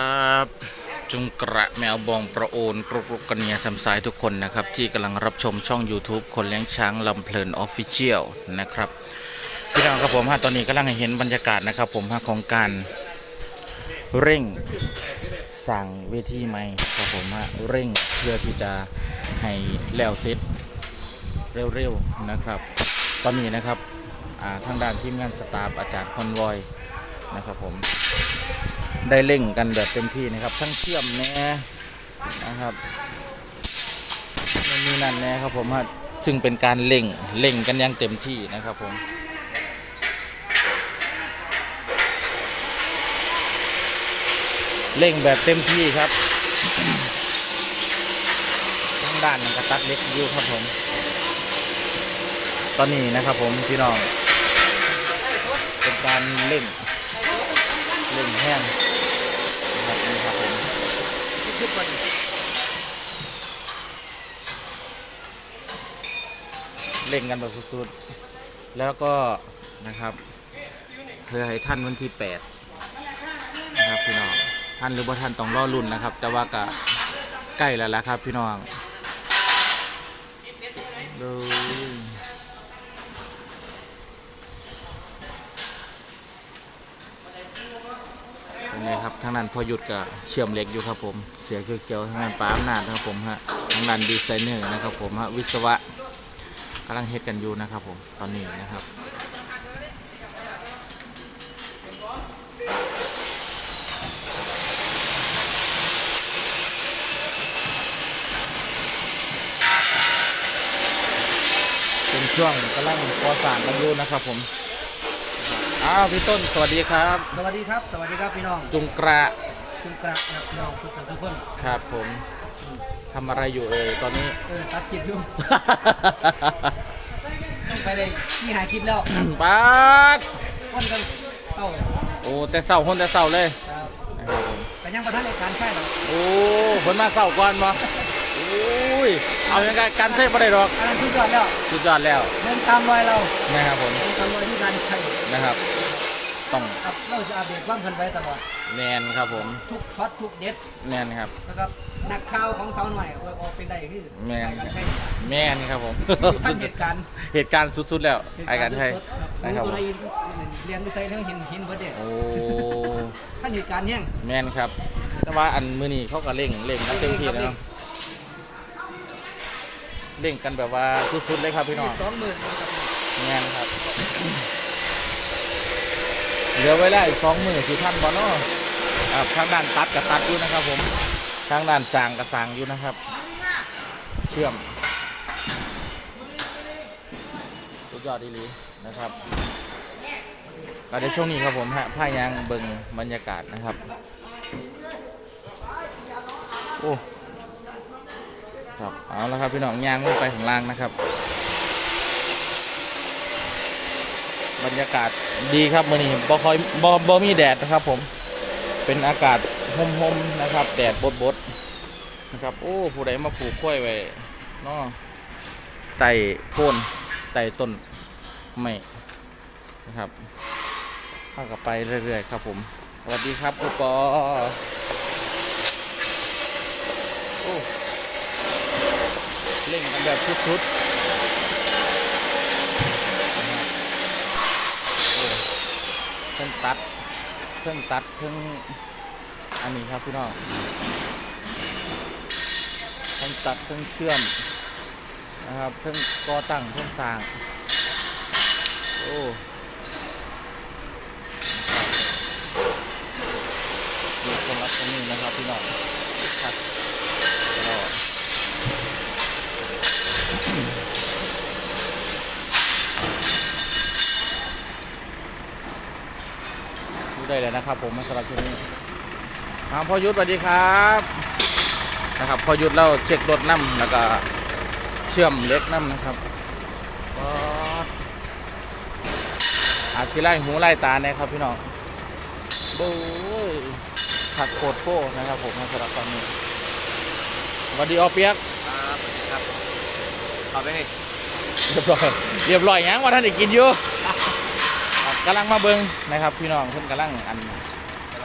ับจุงกระแมวบองประโอนกรุกรุกกันเนียสัมสายทุกคนนะครับ ที่กำลังรับชมช่อง YouTube คนเลี้ยงช้างลำเพลินออฟฟิเชียลนะครับพี่น้องครับผมฮะตอนนี้กำลังเห็นบรรยากาศนะครับผมฮะของการเร่งสั่งเวทีใหม่ครับผมฮะเร่งเพื่อที่จะให้แล้วเสร็จเร็วๆนะครับ ตอนนี้นะครับทางด้านทีมงานสตาฟอาจารย์คอนวอยนะครับผม ได้เล่งกันแบบเต็มที่นะครับ ทั้งเชื่อมแน่นะครับมันมีนั่นแน่ครับผมฮะซึ่งเป็นการเล่งเล่งกันอย่างเต็มที่นะครับผมเล่งแบบเต็มที่ครับทั้งด้านกระตัดเล็กยูครับผม ตอนนี้นะครับผมพี่น้อง เป็นการเล่งเล่งแห้งนะครับนี่ครับ ผมเล่งกันแบบสุดๆ แล้วก็นะครับ เพื่อให้ท่านวันที่แปดนะครับพี่น้อง ท่านหรือว่าท่านต้องรอรุ่นนะครับ แต่ว่าก็ใกล้แล้วละครับพี่น้องดู นไงครับทางนั้นพอหยุดกับเชื่อมเหล็กอยู่ครับผม เสียเขียวทางนั้นป้าอำนาจนะครับผมฮะทางนั้นดีไซเนอร์นะครับผมฮะวิศวะกำลังเฮ็ดกันอยู่นะครับผมตอนนี้นะครับเป็นช่วงกำลังก่อสร้างกันอยู่นะครับผม อ้าวพี่ต้นสวัสดีครับ สวัสดีครับ สวัสดีครับพี่น้องจุงกระคุณกระนะครับพี่น้องทุกคนทุกคนครับผมทำอะไรอยู่เอ่ยตอนนี้ เออตัดคลิปอยู่ต้องไปเลยที่หาคลิปแล้วป๊าดวันกันเข้าโอ้แต่เศร้าคนแต่เศร้าเลยครับนะครับผมแต่ยังประทันในการใช่หรอกโอ้คนมาเศร้าก่อนบ่โอ้ย เอาอย่างไรการใช้ประเดี๋ยวอันนั้นทุกยอดแล้วสุดยอดแล้วเดินตามรอยเรานะครับผมเดินตามรอยที่การใช่นะครับ ต้องครับเราจะอัปเดตความคันไว้ตลอดแมนครับผม ทุกช็อตทุกเด็ดแมนครับนะครับนักข่าวของสาวหน่อยเอาออกเป็นได้ที่แม่นการใช่แมนครับผมท่านเหตุการณ์เหตุการณ์สุดๆแล้วไอ้การใช้นะนะคครัรับบผมเรียนวิจัยแล้วเห็นเห็นเบิร์ดเด็ดโอ้ท่านเหตุการณ์เนี่ยแมนครับ แต่ว่าอันมือนี้เขาก็เร่งเร่งกันเต็มที่แล้ว เนาะเร่งกันแบบว่าสุดๆเลยครับพี่น้องสองหมื่นแมนครับ เหลือไว้ได้อีกสองมือสี่ท่านบอลเนาะครับทางด้านตัดกับตัดอยู่นะครับ ผมทางด้านสางกับสางอยู่นะครับ เชื่อมสุดยอดดีหลีนะครับก็ในช่วงนี้ครับผมฮะผ้ายางเบิงบรรยากาศนะครับ โอ้ ครับเอาละครับพี่น้องยางลงไปข้างล่างนะครับ บรรยากาศดีครับมื่อนี้บ่คอยบ่บ่มีแดดนะครับ ผมเป็นอากาศห่มๆนะครับ แดดบดๆนะครับ โอ้ผู้ใดมาปลูกกล้วยไว้เนาะไต่โคนไต่ต้นไม้นะครับเข้ากับไปเรื่อยๆครับ ผม สวัสดีครับอุณปอโอ้ เล่นกันแบบชุดๆเครื่องตัดเครื่องตัดเครื่องอันนี้ครับพี่น้องเครื่องตัดเครื่องเชื่อมนะครับเครื่องก่อตั้งเครื่องสร้างโอ้มีคนรับตรงนี้นะครับพี่น้องครับก็ดู ได้เลยนะครับ ผมสำหรับที่นี้ครับพอยุทธสวัสดีครับนะครับพอยุทธเราเช็ครถน้ำแล้วก็เชื่อมเหล็กน้ำนะครับก็อาจสิไล่หูไล่ตาเนี่ยครับพี่น้องโอ้ยขัดโคตรโค้นะครับผมสำหรับตอนนี้สวัสดีออเปียกครับครับเอาไปให้เรียบร้อยเรียบร้อยยังว่าท่านได้กินอยู่ครับ กำลังมาเบิงนะครับ พี่น้องเพิ่นกำลังอัน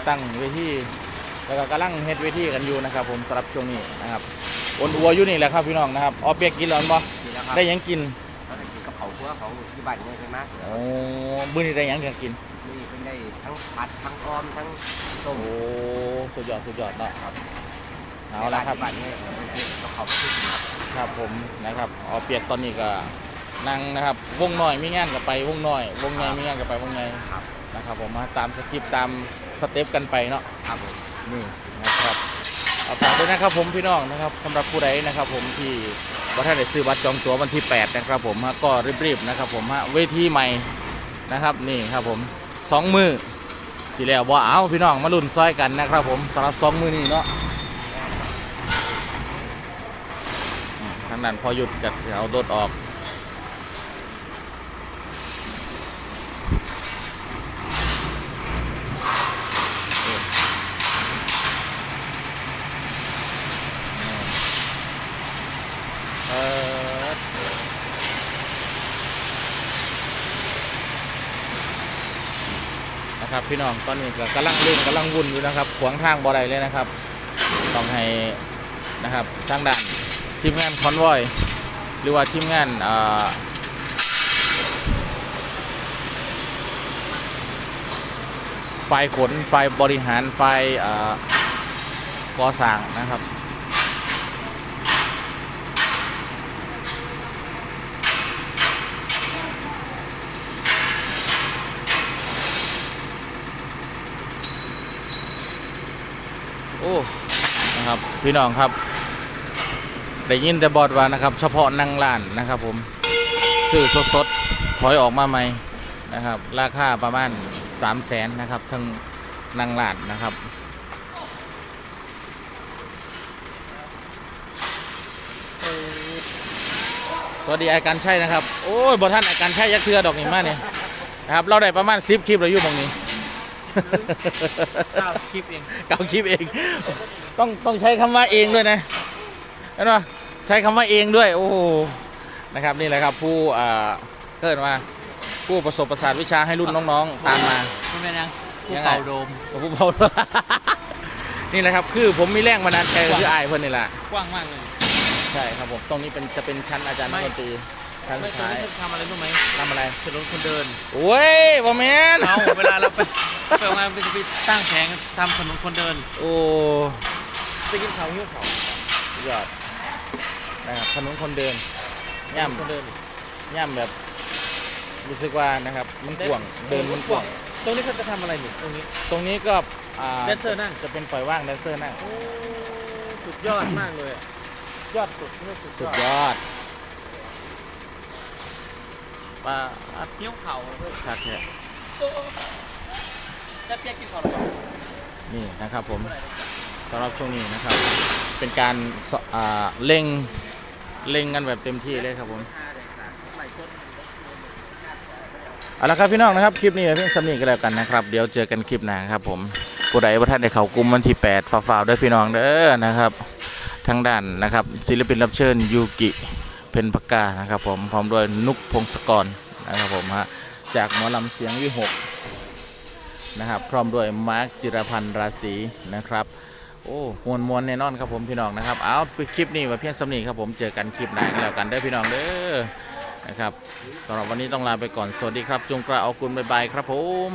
ตั้งเวทีกแล้วก็กำลังเฮ็ดเวทีกันอยู่นะครับ ผมสำหรับช่วงนี้นะครับอนอัวอยู่นี่แหละครับพี่น้องนะครับออเปียกกินแล้วบ่นี่แล้วครับได้หยังกินเขาได้กินกับเขาเพื่อเขาที่บ้านเนี่ยใช่ไหมโอ้มื้อนี้ได้หยังกันกิน นี่เป็นได้ทั้งผัดทั้งออมทั้งต้มโอ้สุดยอดสุดยอดเนาะครับเอาละครับบ้านเนี่ยกับเขาไม่กินครับครับผมนะครับออเปียกตอนนี้ก็ นั่งนะครับ วงน้อยไมีงานก็ไปวงน้อย วงใหญ่มีงานก็ไปวงใหญ่ครับ นะครับผมมาตามสคริปต์ตามสเต็ปกันไปเนาะครับผมนี่นะครับเอาฝากด้วยนะครับผมพี่น้องนะครับสำหรับผู้ใดนะครับ ผมที่บัตรได้ซื้อบัตรจองตั๋ววันที่ 8 นะครับ ผมฮะก็รีบๆนะครับ ผมฮะเวทีใหม่นะครับนี่ครับผมสองมือสิแล้วว่าเอาพี่น้องมาลุ้นซอยกันนะครับ ผมสำหรับสองมือนี้เนาะทางนั้นพอหยุดกัดเอารถออก นะครับ พี่น้องตอนนี้ก็กำลังเล่นกำลังวุ่นอยู่นะครับขวางทางบ่ได้เลยนะครับ ต้องให้นะครับทางด้านทีมงานคอนวอย หรือว่าทีมงานเอ่อฝ่ายขนฝ่ายบริหารฝ่ายเอ่อก่อสร้างนะครับ โอ้นะครับพี่น้องครับได้ยินแต่บอดว่านะครับ เฉพาะนั่งร้านนะครับ ผมซื้อสดๆถอยออกมาใหม่นะครับ ราคาประมาณ3 0 0แสนนะครับทั้งนั่งร้านนะครับสวัสดีไอาการใช่นะครับ โอ้ยบอท่านไอาการใช่ยักษ์เทือดอกนี่มากเนี่ยนะครับ เราได้ประมาณ10คลิปเราอยู่ตรงนี้ เก้าคลิปเองเกาคลิปเอง ต้องต้องใช้คำว่าเองด้วยนะเห็นปะใช้คำว่าเองด้วย โอ้โหนะครับนี่แหละครับผู้อ่าเกิดมาผู้ประสบประสาทวิชาให้รุ่นน้องๆตามมา คุณเป็นยังผู้ยังไงเป่าโดมผู้เบานี่แหละครับคือผมมีแรงบันดาลใจคืออายเพื่อนนี่แหละกว้างมากเลย ใช่ครับผมตรงนี้เป็นจะเป็นชั้นอาจารย์นักดนตรี ชั้นไม่สุดเคยท้ายทำอะไรรู้ไหมทำอะไรถนนคนเดิน โอ้ยบอแมนเอาเวลาเราไปไปโรงงานไปไปตั้งแผงทำถนนคนเดินโอ้ไปกินเขาหิ้วเขายอดนะครับถนนคนเดินย่ำคนเดินย่ำแบบรู้สึกว่านะครับมันกว้างเดินมันกว้างตรงนี้เขาจะทำอะไรนี่ตรงนี้ ตรงนี้ก็อ่าแดนเซอร์นั่ง จะเป็นปล่อยว่างแดนเซอร์นั่งโอ้สุดยอดมากเลยอะยอดสุดยอดสุดสุดยยอด อดปลาหิ้วเขาคักเนี่ยจะเปียกกินเขาหรือเปล่านี่นะครับผมสำหรับช่วงนี้นะครับ เป็นการสอ่าเล่งเล่งกันแบบเต็มที่เลยครับผมเอาละครับพี่น้องนะครับคลิปนี้เพียงสำนีก็แล้วกันนะครับเดี๋ยวเจอกันคลิปหน้าครับผมผู้ใดว่าท่านได้เข้ากลุ่มวันที่8ฝากๆด้วยพี่น้องเด้อนะครับ ทางด้านนะครับศิลปินรับเชิญยูกิ เพนปากกานะครับผมพร้อมด้วยนุกพงศกรนะครับผมฮะจากหมอลำเสียงวิหกนะครับพร้อมด้วยมาร์คจิรพันธ์ราศีนะครับโอ้มวลมวลแน่นอนครับผมพี่น้องนะครับเอาคลิปนี้มาเพียงสำนีครับผมเจอกันคลิปหน้าแล้วกันเด้อพี่น้องเด้อนะครับสำหรับวันนี้ต้องลาไปก่อนสวัสดีครับจงกระเอากุลบายบายครับผม